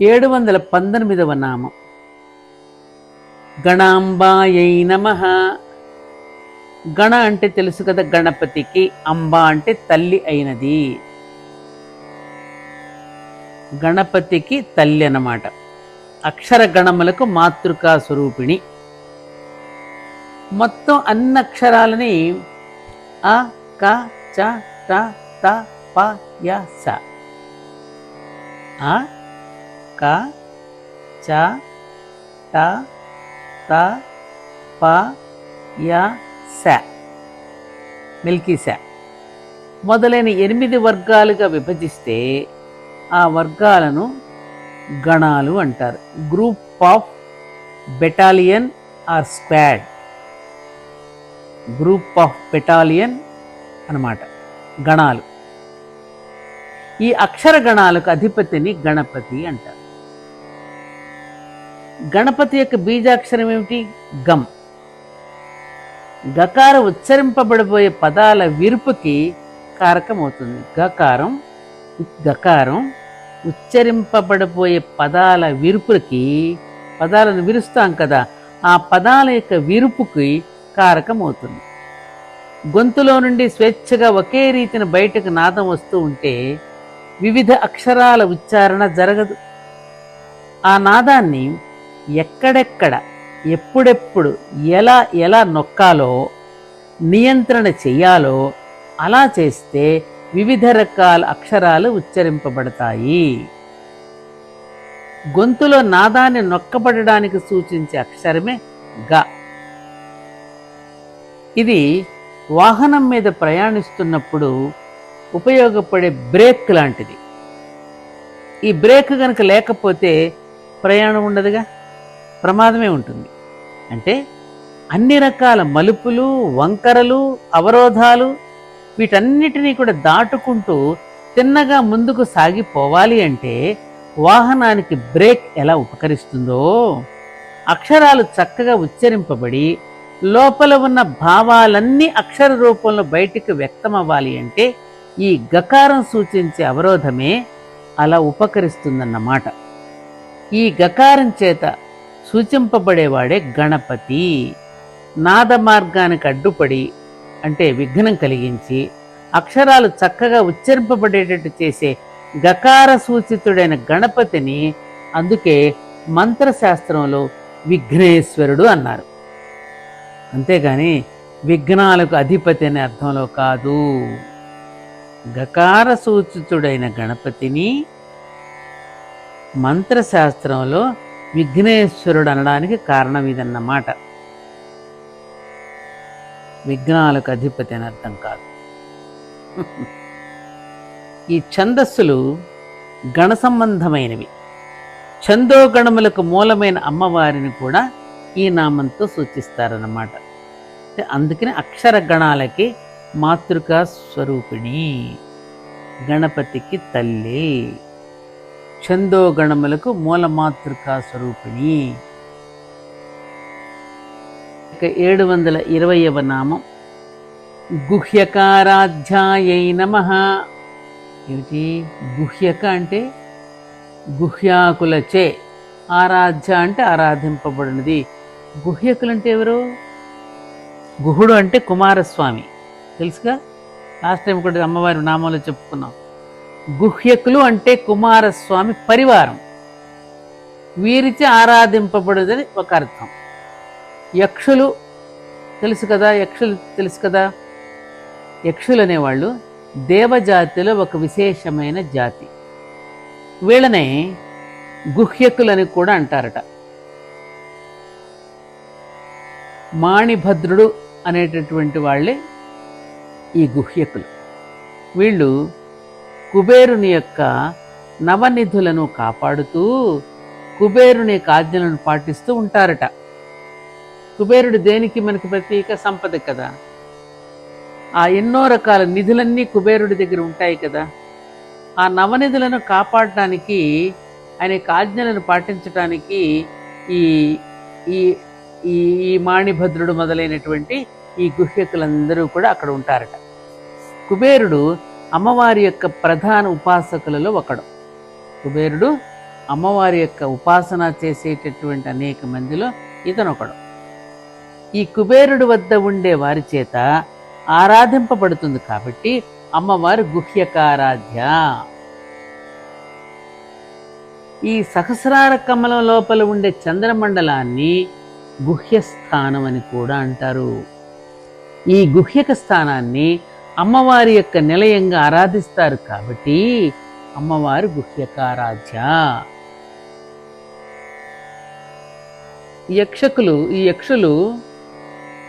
ఏడు వందల పంతొమ్మిదవ నామం. గణాంబాయై నమ. గణ అంటే తెలుసు కదా గణపతికి అంబ అంటే తల్లి అయినది. గణపతికి తల్లి అన్నమాట. అక్షర గణములకు మాతృకా స్వరూపిణి. మొత్తం అన్ని అక్షరాలని అ క చ ట త ప య స. క చ ట త ప య స. మిల్కీ స. మొదలైన ఎనిమిది వర్గాలుగా విభజిస్తే ఆ వర్గాలను గణాలు అంటారు. Group of battalion or squad. Group of battalion అన్నమాట. గణాలు. ఈ అక్షర గణాలకు అధిపతిని గణపతి అంటారు. గణపతి యొక్క బీజాక్షరం ఏమిటి? గమ్. గకార ఉచ్చరింపబడిపోయే పదాల విరుపుకి కారకమవుతుంది గకారం గకారం ఉచ్చరింపబడిపోయే పదాల విరుపుకి పదాలను విరుస్తాం కదా ఆ పదాల యొక్క విరుపుకి కారకమవుతుంది గొంతులో నుండి స్వేచ్ఛగా ఒకే రీతిన బయటకు నాదం వస్తూ ఉంటే వివిధ అక్షరాల ఉచ్చారణ జరగదు. ఆ నాదాన్ని ఎక్కడెక్కడ ఎప్పుడెప్పుడు ఎలా ఎలా నొక్కాలో నియంత్రణ చెయ్యాలో అలా చేస్తే వివిధ రకాల అక్షరాలు ఉచ్చరింపబడతాయి. గొంతులో నాదాన్ని నొక్కబడడానికి సూచించే అక్షరమే గ. ఇది వాహనం మీద ప్రయాణిస్తున్నప్పుడు ఉపయోగపడే బ్రేక్ లాంటిది. ఈ బ్రేక్ కనుక లేకపోతే ప్రయాణం ఉండదుగా? ప్రమాదమే ఉంటుంది. అంటే అన్ని రకాల మలుపులు వంకరలు అవరోధాలు వీటన్నిటినీ కూడా దాటుకుంటూ తిన్నగా ముందుకు సాగిపోవాలి అంటే వాహనానికి బ్రేక్ ఎలా ఉపకరిస్తుందో అక్షరాలు చక్కగా ఉచ్చరింపబడి లోపల ఉన్న భావాలన్నీ అక్షర రూపంలో బయటికి వ్యక్తమవ్వాలి అంటే ఈ గకారం సూచించే అవరోధమే అలా ఉపకరిస్తుందన్నమాట. ఈ గకారం చేత సూచింపబడేవాడే గణపతి. నాద మార్గానికి అడ్డుపడి అంటే విఘ్నం కలిగించి అక్షరాలు చక్కగా ఉచ్చరింపబడేటట్టు చేసే గకార సూచితుడైన గణపతిని అందుకే మంత్రశాస్త్రంలో విఘ్నేశ్వరుడు అన్నారు. అంతేగాని విఘ్నాలకు అధిపతి అనే అర్థంలో కాదు. గకార సూచితుడైన గణపతిని మంత్రశాస్త్రంలో విఘ్నేశ్వరుడు అనడానికి కారణం ఇదన్నమాట. విఘ్నాలకు అధిపతి అని అర్థం కాదు. ఈ ఛందస్సులు గణ సంబంధమైనవి. ఛందోగణములకు మూలమైన అమ్మవారిని కూడా ఈ నామంతో సూచిస్తారన్నమాట. అందుకని అక్షర గణాలకి మాతృకా స్వరూపిణి గణపతికి తల్లి. ఛందోగణములకు మూలమాతృకా స్వరూపిణి. ఇక ఏడు వందల ఇరవయవ నామం. గుహ్యకారాధ్యాయై నమ. ఏమిటి? గుహ్యక అంటే గుహ్యాకులచే ఆరాధ్య అంటే ఆరాధింపబడినది. గుహ్యకులు అంటే ఎవరు? గుహుడు అంటే కుమారస్వామి. తెలుసుగా? లాస్ట్ టైం కూడా అమ్మవారి నామంలో చెప్పుకున్నాం. గుహ్యకులు అంటే కుమారస్వామి పరివారం. వీరిచే ఆరాధింపబడదని ఒక అర్థం. యక్షులు తెలుసు కదా యక్షులు తెలుసు కదా? యక్షులు అనేవాళ్ళు దేవజాతిలో ఒక విశేషమైన జాతి. వీళ్ళనే గుహ్యకులని కూడా అంటారట. మాణిభద్రుడు అనేటటువంటి వాళ్ళే ఈ గుహ్యకులు. వీళ్ళు కుబేరుని యొక్క నవనిధులను కాపాడుతూ కుబేరుని యొక్క ఆజ్ఞలను పాటిస్తూ ఉంటారట. కుబేరుడు దేనికి మనకి ప్రత్యేక సంపద కదా? ఆ ఎన్నో రకాల నిధులన్నీ కుబేరుడి దగ్గర ఉంటాయి కదా? ఆ నవనిధులను కాపాడటానికి ఆయన కాజ్ఞలను ఆజ్ఞలను పాటించటానికి ఈ ఈ ఈ ఈ మాణిభద్రుడు మొదలైనటువంటి ఈ గుహ్యకులందరూ కూడా అక్కడ ఉంటారట. కుబేరుడు అమ్మవారి యొక్క ప్రధాన ఉపాసకులలో ఒకడు. కుబేరుడు అమ్మవారి యొక్క ఉపాసన చేసేటటువంటి అనేక మందిలో ఇతనొకడు. ఈ కుబేరుడు వద్ద ఉండే వారి చేత ఆరాధింపబడుతుంది కాబట్టి అమ్మవారు గుహ్యకారాధ్య. ఈ సహస్రార కమలం లోపల ఉండే చంద్రమండలాన్ని గుహ్యస్థానం అని కూడా అంటారు. ఈ గుహ్యక స్థానాన్ని అమ్మవారి యొక్క నిలయంగా ఆరాధిస్తారు కాబట్టి అమ్మవారు గుహ్యకారాధ్య. యక్షకులు ఈ యక్షులు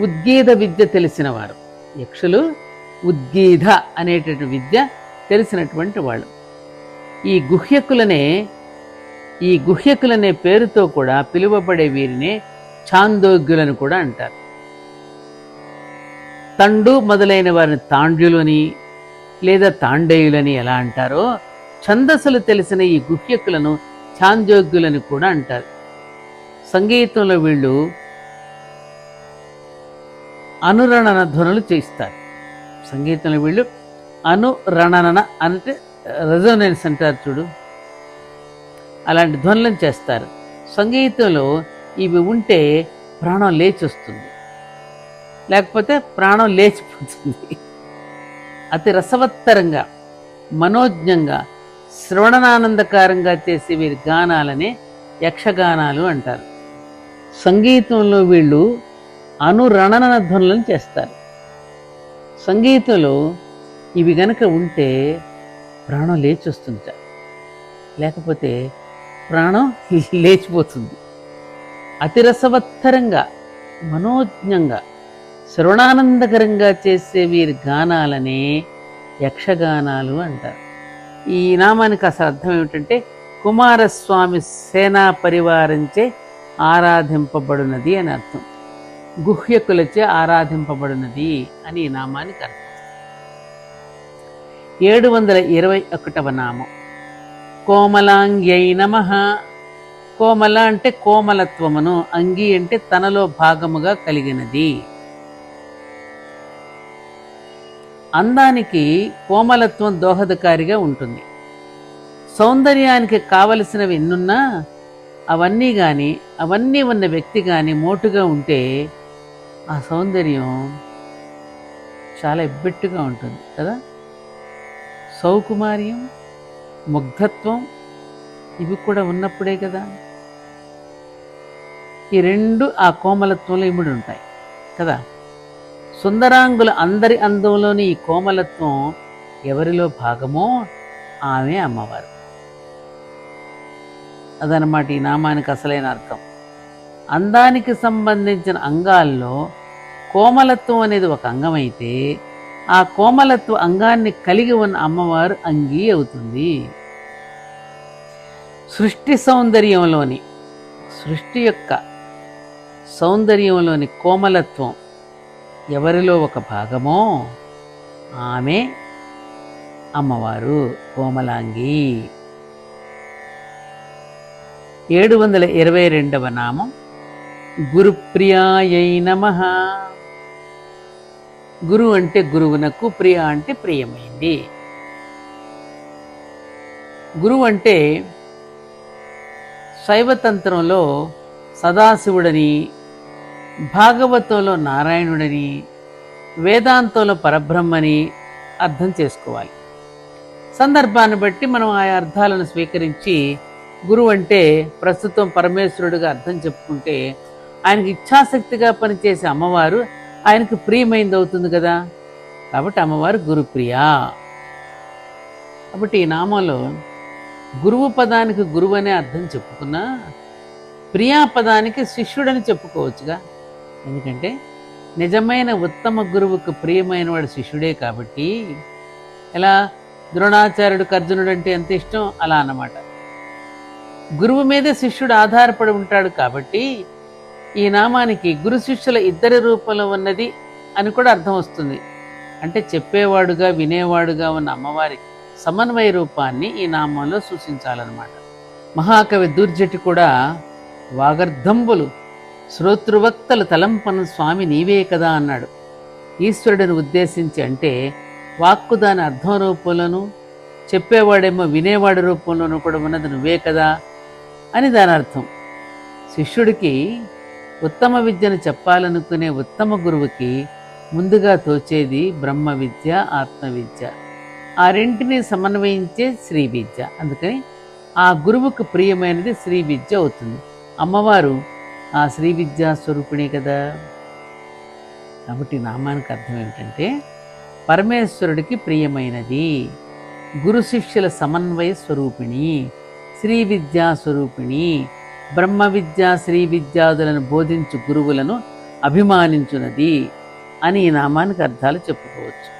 ఉద్గీత విద్య తెలిసిన వారు యక్షులు ఉద్గీత అనేటటువంటి విద్య తెలిసినటువంటి వాళ్ళు. ఈ గుహ్యకులనే ఈ గుహ్యకులనే పేరుతో కూడా పిలువబడే వీరినే చాందోగ్యులను కూడా అంటారు. తండు మొదలైన వారిని తాండ్యులని లేదా తాండేయులని ఎలా అంటారో ఛందస్సులు తెలిసిన ఈ గుహ్యకులను ఛాందోగ్యులని కూడా అంటారు. సంగీతంలో వీళ్ళు అనురణన ధ్వనులు చేయిస్తారు. సంగీతంలో వీళ్ళు అనురణన అంటే రెజోనెన్స్ అంటారు చూడు. అలాంటి ధ్వనులను చేస్తారు. సంగీతంలో ఇవి ఉంటే ప్రాణం లేచి వస్తుంది లేకపోతే ప్రాణం లేచిపోతుంది. అతి రసవత్తరంగా మనోజ్ఞంగా శ్రవణనానందకారంగా చేసే వీరి గానాలనే యక్షగానాలు అంటారు. సంగీతంలో వీళ్ళు అనురణన ధ్వనులను చేస్తారు. సంగీతంలో ఇవి గనక ఉంటే ప్రాణం లేచి వస్తుంది లేకపోతే ప్రాణం లేచిపోతుంది. అతిరసవత్తరంగా మనోజ్ఞంగా శ్రవణానందకరంగా చేసే వీరి గానాలనే యక్షగానాలు అంటారు. ఈ నామానికి అసలు అర్థం ఏమిటంటే కుమారస్వామి సేనా పరివారంచే ఆరాధింపబడినది అని అర్థం. గుహ్యకులచే ఆరాధింపబడినది అని ఈ నామానికి అర్థం. ఏడు వందల ఇరవై ఒకటవ నామం. కోమలాంగ్యై నమ. కోమల అంటే కోమలత్వమును అంగి అంటే తనలో భాగముగా కలిగినది. అందానికి కోమలత్వం దోహదకారిగా ఉంటుంది. సౌందర్యానికి కావలసినవి ఎన్నున్నా అవన్నీ కానీ అవన్నీ ఉన్న వ్యక్తి కానీ మోటుగా ఉంటే ఆ సౌందర్యం చాలా ఎబ్బెట్టుగా ఉంటుంది కదా. సౌకుమార్యం ముగ్ధత్వం ఇవి కూడా ఉన్నప్పుడే కదా. ఈ రెండు ఆ కోమలత్వంలో ఇముడి ఉంటాయి కదా. సుందరాంగుల అందరి అందంలోని ఈ కోమలత్వం ఎవరిలో భాగమో ఆమె అమ్మవారు. అదనమాట ఈ నామానికి అసలైన అర్థం. అందానికి సంబంధించిన అంగాల్లో కోమలత్వం అనేది ఒక అంగమైతే ఆ కోమలత్వ అంగాన్ని కలిగి ఉన్న అమ్మవారు అంగీ అవుతుంది. సృష్టి సౌందర్యంలోని సృష్టి యొక్క సౌందర్యంలోని కోమలత్వం ఎవరిలో ఒక భాగమో ఆమె అమ్మవారు కోమలాంగి. ఏడు వందల ఇరవై రెండవ నామం గురుప్రియాయై నమ. గురు అంటే గురువునకు ప్రియ అంటే ప్రియమైంది. గురువు అంటే శైవతంత్రంలో సదాశివుడని భాగవతంలో నారాయణుడని వేదాంతంలో పరబ్రహ్మని అర్థం చేసుకోవాలి. సందర్భాన్ని బట్టి మనం ఆ అర్థాలను స్వీకరించి గురువు అంటే ప్రస్తుతం పరమేశ్వరుడిగా అర్థం చెప్పుకుంటే ఆయనకి ఇచ్ఛాశక్తిగా పనిచేసే అమ్మవారు ఆయనకు ప్రియమైంది అవుతుంది కదా? కాబట్టి అమ్మవారు గురుప్రియ. కాబట్టి ఈ నామంలో గురువు పదానికి గురువు అనే అర్థం చెప్పుకున్నా ప్రియా పదానికి శిష్యుడని చెప్పుకోవచ్చుగా. ఎందుకంటే నిజమైన ఉత్తమ గురువుకు ప్రియమైన వాడు శిష్యుడే కాబట్టి ఎలా ద్రోణాచార్యుడు అర్జునుడు అంటే ఎంత ఇష్టం? అలా అన్నమాట. గురువు మీదే శిష్యుడు ఆధారపడి ఉంటాడు కాబట్టి ఈ నామానికి గురు శిష్యుల ఇద్దరి రూపంలో ఉన్నది అని కూడా అర్థం వస్తుంది. అంటే చెప్పేవాడుగా వినేవాడుగా ఉన్న అమ్మవారి సమన్వయ రూపాన్ని ఈ నామంలో సూచించాలన్నమాట. మహాకవి దుర్జటి కూడా వాగర్ధంబులు శ్రోతృవక్తలు తలంపన స్వామి నీవే కదా అన్నాడు. ఈశ్వరుడిని ఉద్దేశించి అంటే వాక్కు దాని అర్థం రూపంలోనూ చెప్పేవాడేమో వినేవాడి రూపంలోనూ కూడా ఉన్నది నువ్వే కదా అని దాని అర్థం. శిష్యుడికి ఉత్తమ విద్యను చెప్పాలనుకునే ఉత్తమ గురువుకి ముందుగా తోచేది బ్రహ్మ విద్య ఆత్మవిద్య. ఆ రెంటిని సమన్వయించే శ్రీ విద్య. అందుకని ఆ గురువుకు ప్రియమైనది శ్రీ విద్య అవుతుంది. అమ్మవారు ఆ శ్రీ విద్యా స్వరూపిణే కదా. కాబట్టి నామానికి అర్థం ఏమిటంటే పరమేశ్వరుడికి ప్రియమైనది గురు శిష్యుల సమన్వయ స్వరూపిణి శ్రీ విద్యా స్వరూపిణి బ్రహ్మ విద్య శ్రీ విద్యాదులను బోధించు గురువులను అభిమానించున్నది అని ఈ నామానికి అర్థాలు చెప్పుకోవచ్చు.